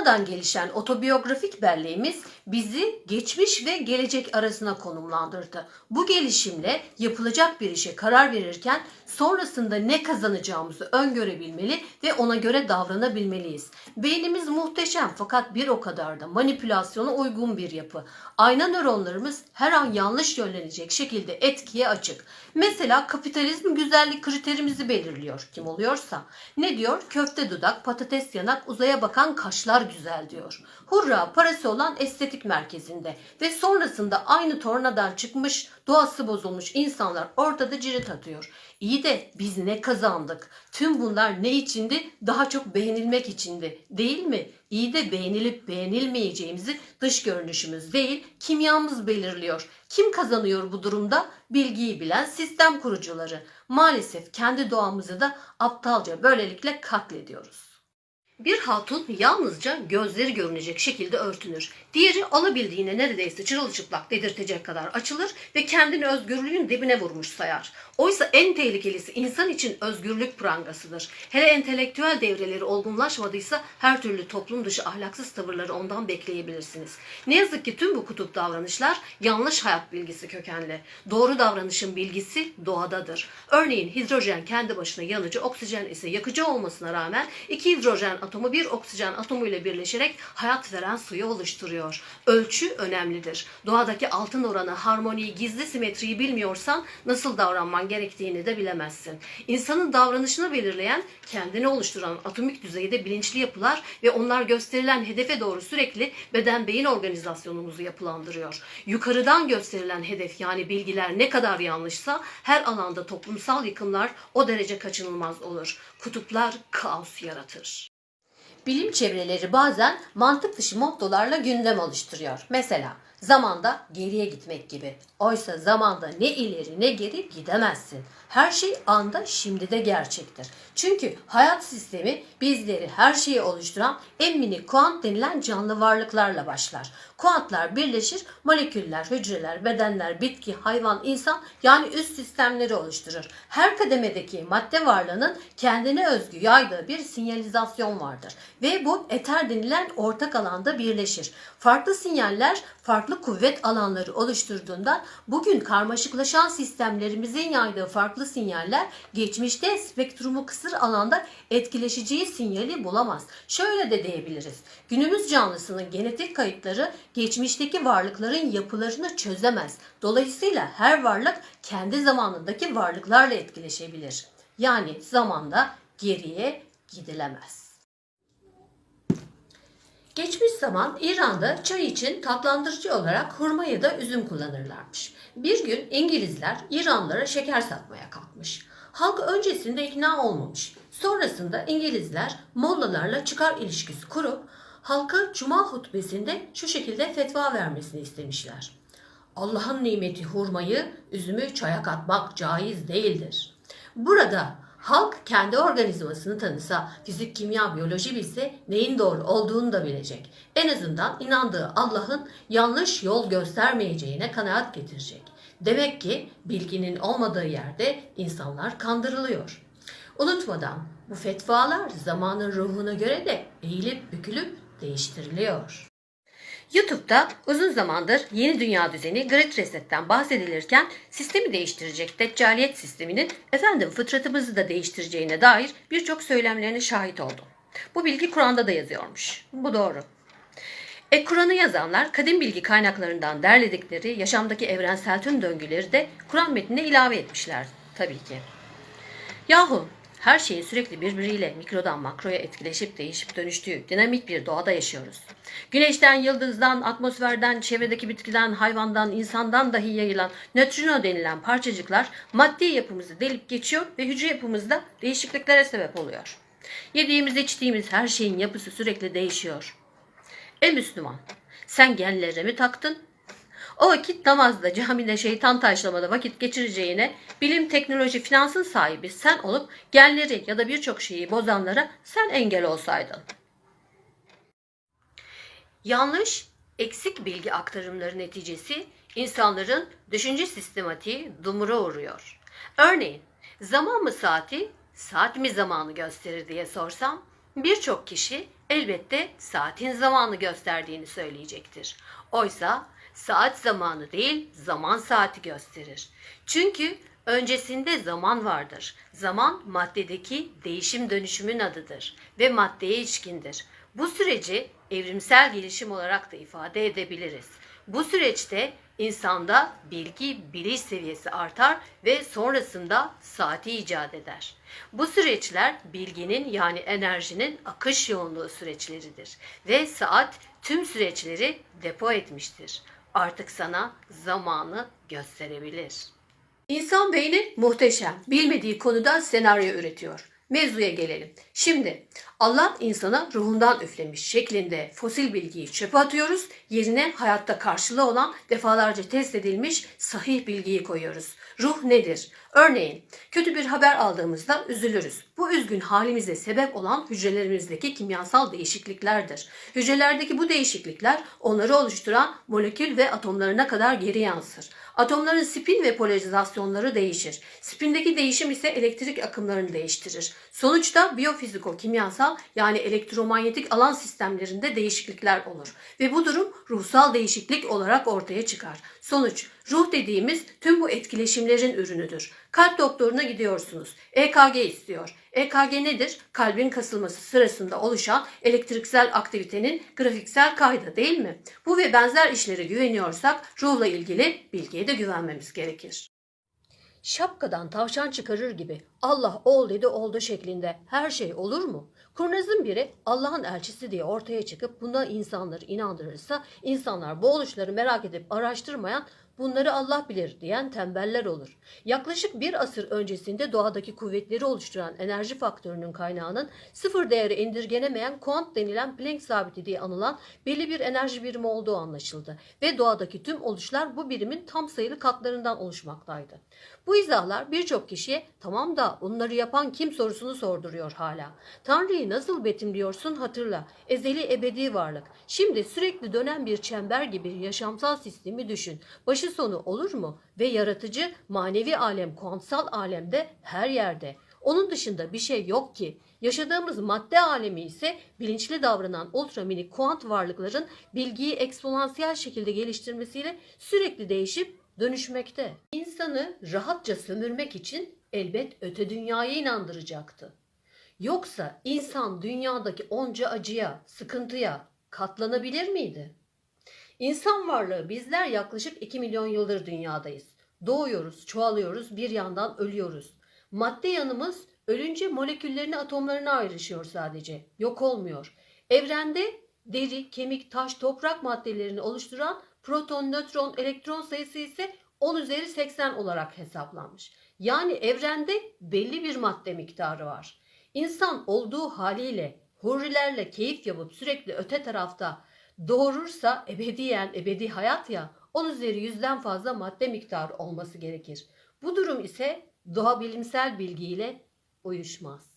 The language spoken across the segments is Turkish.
Sonradan gelişen otobiyografik belleğimiz bizi geçmiş ve gelecek arasına konumlandırdı. Bu gelişimle yapılacak bir işe karar verirken sonrasında ne kazanacağımızı öngörebilmeli ve ona göre davranabilmeliyiz. Beynimiz muhteşem fakat bir o kadar da manipülasyona uygun bir yapı. Ayna nöronlarımız her an yanlış yönlenecek şekilde etkiye açık. Mesela kapitalizm güzellik kriterimizi belirliyor kim oluyorsa. Ne diyor? Köfte dudak, patates yanak, uzaya bakan kaşlar güzel diyor. Hurra parası olan estetik merkezinde ve sonrasında aynı tornadan çıkmış doğası bozulmuş insanlar ortada cirit atıyor. İyi de biz ne kazandık? Tüm bunlar ne içindi? Daha çok beğenilmek içindi. Değil mi? İyi de beğenilip beğenilmeyeceğimizi dış görünüşümüz değil, kimyamız belirliyor. Kim kazanıyor bu durumda? Bilgiyi bilen sistem kurucuları. Maalesef kendi doğamızı da aptalca böylelikle katlediyoruz. Bir hatun yalnızca gözleri görünecek şekilde örtünür. Diğeri alabildiğine neredeyse çırılçıplak dedirtecek kadar açılır ve kendini özgürlüğün dibine vurmuş sayar. Oysa en tehlikelisi insan için özgürlük prangasıdır. Hele entelektüel devreleri olgunlaşmadıysa her türlü toplum dışı ahlaksız tavırları ondan bekleyebilirsiniz. Ne yazık ki tüm bu kutup davranışlar yanlış hayat bilgisi kökenli. Doğru davranışın bilgisi doğadadır. Örneğin hidrojen kendi başına yanıcı, oksijen ise yakıcı olmasına rağmen iki hidrojen atomu bir oksijen atomuyla birleşerek hayat veren suyu oluşturuyor. Ölçü önemlidir. Doğadaki altın oranı, harmoniyi, gizli simetriyi bilmiyorsan nasıl davranman gerektiğini de bilemezsin. İnsanın davranışını belirleyen, kendini oluşturan atomik düzeyde bilinçli yapılar ve onlar gösterilen hedefe doğru sürekli beden beyin organizasyonumuzu yapılandırıyor. Yukarıdan gösterilen hedef yani bilgiler ne kadar yanlışsa her alanda toplumsal yıkımlar o derece kaçınılmaz olur. Kutuplar kaos yaratır. Bilim çevreleri bazen mantık dışı mottolarla gündem oluşturuyor. Mesela zamanda geriye gitmek gibi. Oysa zamanda ne ileri ne geri gidemezsin. Her şey anda şimdi de gerçektir. Çünkü hayat sistemi bizleri her şeyi oluşturan en minik kuant denilen canlı varlıklarla başlar. Kuantlar birleşir, moleküller, hücreler, bedenler, bitki, hayvan, insan yani üst sistemleri oluşturur. Her kademedeki madde varlığının kendine özgü yaydığı bir sinyalizasyon vardır. Ve bu eter denilen ortak alanda birleşir. Farklı sinyaller farklı kuvvet alanları oluşturduğundan bugün karmaşıklaşan sistemlerimizin yaydığı farklı sinyaller geçmişte spektrumu kısır alanda etkileşeceği sinyali bulamaz. Şöyle de diyebiliriz. Günümüz canlısının genetik kayıtları geçmişteki varlıkların yapılarını çözemez. Dolayısıyla her varlık kendi zamanındaki varlıklarla etkileşebilir. Yani zamanda geriye gidilemez. Geçmiş zaman İran'da çay için tatlandırıcı olarak hurma ya da üzüm kullanırlarmış. Bir gün İngilizler İranlılara şeker satmaya kalkmış. Halk öncesinde ikna olmamış. Sonrasında İngilizler Mollalarla çıkar ilişkisi kurup halka cuma hutbesinde şu şekilde fetva vermesini istemişler. Allah'ın nimeti hurmayı, üzümü çaya katmak caiz değildir. Burada halk kendi organizmasını tanısa, fizik, kimya, biyoloji bilse neyin doğru olduğunu da bilecek. En azından inandığı Allah'ın yanlış yol göstermeyeceğine kanaat getirecek. Demek ki bilginin olmadığı yerde insanlar kandırılıyor. Unutmadan bu fetvalar zamanın ruhuna göre de eğilip bükülüp değiştiriliyor. YouTube'da uzun zamandır yeni dünya düzeni Great Reset'ten bahsedilirken sistemi değiştirecek deccaliyet sisteminin efendim fıtratımızı da değiştireceğine dair birçok söylemlerine şahit oldum. Bu bilgi Kur'an'da da yazıyormuş. Bu doğru. E Kur'an'ı yazanlar kadim bilgi kaynaklarından derledikleri yaşamdaki evrensel tüm döngüleri de Kur'an metnine ilave etmişler tabii ki. Yahu her şeyin sürekli birbiriyle mikrodan makroya etkileşip değişip dönüştüğü dinamik bir doğada yaşıyoruz. Güneşten, yıldızdan, atmosferden, çevredeki bitkiden, hayvandan, insandan dahi yayılan nötrino denilen parçacıklar maddi yapımızı delip geçiyor ve hücre yapımızda değişikliklere sebep oluyor. Yediğimiz, içtiğimiz her şeyin yapısı sürekli değişiyor. E Müslüman, sen genlere taktın o vakit namazda, camide, şeytan taşlamada vakit geçireceğine bilim, teknoloji, finansın sahibi sen olup genleri ya da birçok şeyi bozanlara sen engel olsaydın. Yanlış, eksik bilgi aktarımları neticesi insanların düşünce sistematiği dumura uğruyor. Örneğin zaman mı saati, saat mi zamanı gösterir diye sorsam birçok kişi elbette saatin zamanı gösterdiğini söyleyecektir. Oysa saat zamanı değil, zaman saati gösterir. Çünkü öncesinde zaman vardır. Zaman maddedeki değişim dönüşümün adıdır ve maddeye ilişkindir. Bu süreci evrimsel gelişim olarak da ifade edebiliriz. Bu süreçte insanda bilgi, biliş seviyesi artar ve sonrasında saati icat eder. Bu süreçler bilginin yani enerjinin akış yoğunluğu süreçleridir ve saat tüm süreçleri depo etmiştir. Artık sana zamanı gösterebilir. İnsan beyni muhteşem. Bilmediği konuda senaryo üretiyor. Mevzuya gelelim. Şimdi Allah insana ruhundan üflemiş şeklinde fosil bilgiyi çöpe atıyoruz. Yerine hayatta karşılığı olan defalarca test edilmiş sahih bilgiyi koyuyoruz. Ruh nedir? Örneğin kötü bir haber aldığımızda üzülürüz. Bu üzgün halimize sebep olan hücrelerimizdeki kimyasal değişikliklerdir. Hücrelerdeki bu değişiklikler onları oluşturan molekül ve atomlarına kadar geri yansır. Atomların spin ve polarizasyonları değişir. Spindeki değişim ise elektrik akımlarını değiştirir. Sonuçta biyofiziko kimyasal yani elektromanyetik alan sistemlerinde değişiklikler olur ve bu durum ruhsal değişiklik olarak ortaya çıkar. Sonuç ruh dediğimiz tüm bu etkileşimlerin ürünüdür. Kalp doktoruna gidiyorsunuz. EKG istiyor. EKG nedir? Kalbin kasılması sırasında oluşan elektriksel aktivitenin grafiksel kaydı değil mi? Bu ve benzer işlere güveniyorsak ruhla ilgili bilgiye de güvenmemiz gerekir. Şapkadan tavşan çıkarır gibi Allah ol dedi oldu şeklinde her şey olur mu? Kurnazın biri Allah'ın elçisi diye ortaya çıkıp buna insanları inandırırsa insanlar bu oluşları merak edip araştırmayan bunları Allah bilir diyen tembeller olur. Yaklaşık bir asır öncesinde doğadaki kuvvetleri oluşturan enerji faktörünün kaynağının sıfır değeri indirgenemeyen kuant denilen Planck sabiti diye anılan belli bir enerji birimi olduğu anlaşıldı ve doğadaki tüm oluşlar bu birimin tam sayılı katlarından oluşmaktaydı. Bu izahlar birçok kişiye tamam da bunları yapan kim sorusunu sorduruyor hala. Tanrı'yı nasıl betimliyorsun hatırla. Ezeli ebedi varlık. Şimdi sürekli dönen bir çember gibi yaşamsal sistemi düşün. Başı sonu olur mu? Ve yaratıcı manevi alem, kuantsal alemde her yerde. Onun dışında bir şey yok ki. Yaşadığımız madde alemi ise bilinçli davranan ultra minik kuant varlıkların bilgiyi eksponansiyel şekilde geliştirmesiyle sürekli değişip dönüşmekte. İnsanı rahatça sömürmek için elbet öte dünyaya inandıracaktı. Yoksa insan dünyadaki onca acıya, sıkıntıya katlanabilir miydi? İnsan varlığı bizler yaklaşık 2 milyon yıldır dünyadayız. Doğuyoruz, çoğalıyoruz, bir yandan ölüyoruz. Madde yanımız ölünce moleküllerini atomlarına ayrışıyor sadece. Yok olmuyor. Evrende deri, kemik, taş, toprak maddelerini oluşturan proton, nötron, elektron sayısı ise 10 üzeri 80 olarak hesaplanmış. Yani evrende belli bir madde miktarı var. İnsan olduğu haliyle hurrilerle keyif yapıp sürekli öte tarafta doğurursa ebediyen ebedi hayat ya 10 üzeri yüzden fazla madde miktarı olması gerekir. Bu durum ise doğa bilimsel bilgiyle uyuşmaz.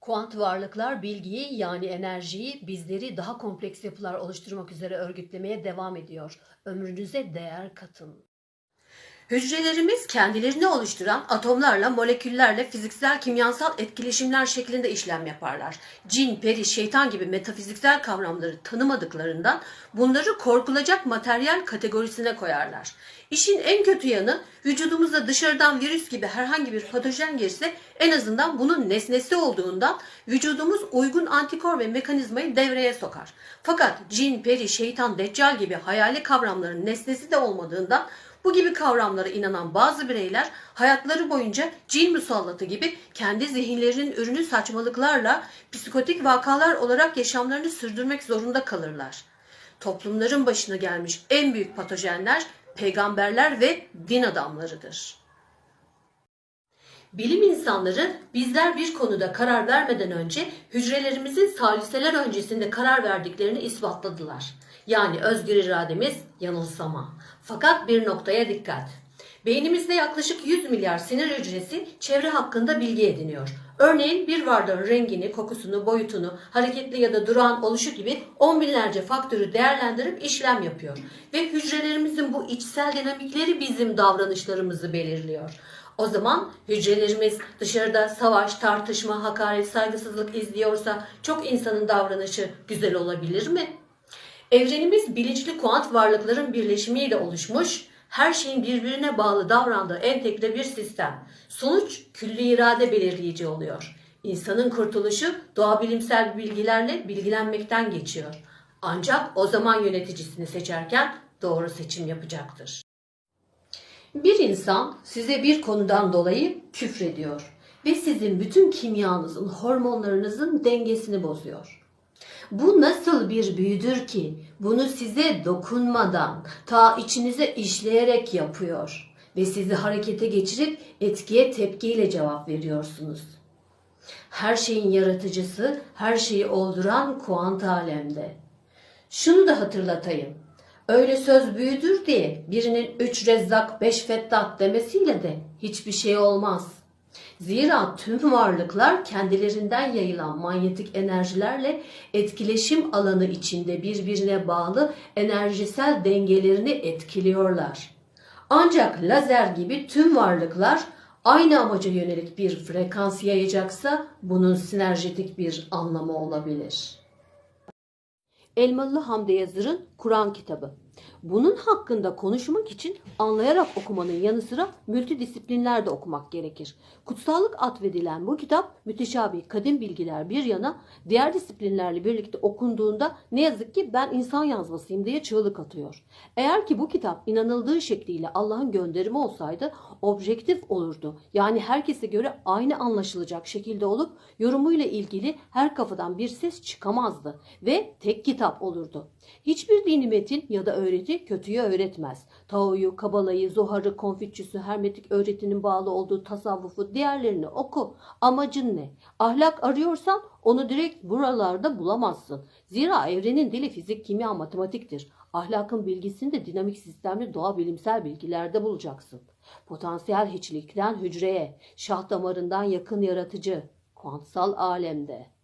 Kuant varlıklar bilgiyi yani enerjiyi bizleri daha kompleks yapılar oluşturmak üzere örgütlemeye devam ediyor. Ömrünüze değer katın. Hücrelerimiz kendilerini oluşturan atomlarla, moleküllerle fiziksel, kimyasal etkileşimler şeklinde işlem yaparlar. Cin, peri, şeytan gibi metafiziksel kavramları tanımadıklarından bunları korkulacak materyal kategorisine koyarlar. İşin en kötü yanı vücudumuza dışarıdan virüs gibi herhangi bir patojen girse en azından bunun nesnesi olduğundan vücudumuz uygun antikor ve mekanizmayı devreye sokar. Fakat cin, peri, şeytan, deccal gibi hayali kavramların nesnesi de olmadığından bu gibi kavramlara inanan bazı bireyler hayatları boyunca cin musallatı gibi kendi zihinlerinin ürünü saçmalıklarla psikotik vakalar olarak yaşamlarını sürdürmek zorunda kalırlar. Toplumların başına gelmiş en büyük patojenler peygamberler ve din adamlarıdır. Bilim insanları bizler bir konuda karar vermeden önce hücrelerimizin saliseler öncesinde karar verdiklerini ispatladılar. Yani özgür irademiz yanılsama. Fakat bir noktaya dikkat. Beynimizde yaklaşık 100 milyar sinir hücresi çevre hakkında bilgi ediniyor. Örneğin bir varlığın rengini, kokusunu, boyutunu, hareketli ya da durağan oluşu gibi on binlerce faktörü değerlendirip işlem yapıyor. Ve hücrelerimizin bu içsel dinamikleri bizim davranışlarımızı belirliyor. O zaman hücrelerimiz dışarıda savaş, tartışma, hakaret, saygısızlık izliyorsa çok insanın davranışı güzel olabilir mi? Evrenimiz bilinçli kuant varlıkların birleşimiyle oluşmuş, her şeyin birbirine bağlı davrandığı entegre bir sistem. Sonuç külli irade belirleyici oluyor. İnsanın kurtuluşu doğa bilimsel bilgilerle bilgilenmekten geçiyor. Ancak o zaman yöneticisini seçerken doğru seçim yapacaktır. Bir insan size bir konudan dolayı küfrediyor ve sizin bütün kimyanızın, hormonlarınızın dengesini bozuyor. Bu nasıl bir büyüdür ki bunu size dokunmadan ta içinize işleyerek yapıyor ve sizi harekete geçirip etkiye tepkiyle cevap veriyorsunuz. Her şeyin yaratıcısı, her şeyi olduran kuant alemde. Şunu da hatırlatayım. Öyle söz büyüdür diye birinin üç rezzak beş fettat demesiyle de hiçbir şey olmaz. Zira tüm varlıklar kendilerinden yayılan manyetik enerjilerle etkileşim alanı içinde birbirine bağlı enerjisel dengelerini etkiliyorlar. Ancak lazer gibi tüm varlıklar aynı amaca yönelik bir frekans yayacaksa bunun sinerjetik bir anlamı olabilir. Elmalı Hamdi Yazır'ın Kur'an kitabı. Bunun hakkında konuşmak için anlayarak okumanın yanı sıra multidisiplinler de okumak gerekir. Kutsallık atfedilen bu kitap müteşabih kadim bilgiler bir yana diğer disiplinlerle birlikte okunduğunda ne yazık ki ben insan yazmasıyım diye çığlık atıyor. Eğer ki bu kitap inanıldığı şekliyle Allah'ın gönderimi olsaydı objektif olurdu. Yani herkese göre aynı anlaşılacak şekilde olup yorumuyla ilgili her kafadan bir ses çıkamazdı ve tek kitap olurdu. Hiçbir dini metin ya da öğreti kötüyü öğretmez. Tao'yu, Kabala'yı, Zohar'ı, Konfüçyüs'ü, Hermetik öğretinin bağlı olduğu tasavvufu, diğerlerini oku. Amacın ne? Ahlak arıyorsan onu direkt buralarda bulamazsın. Zira evrenin dili fizik, kimya, matematiktir. Ahlakın bilgisini de dinamik sistemli doğa bilimsel bilgilerde bulacaksın. Potansiyel hiçlikten hücreye, şah damarından yakın yaratıcı, kuantsal alemde.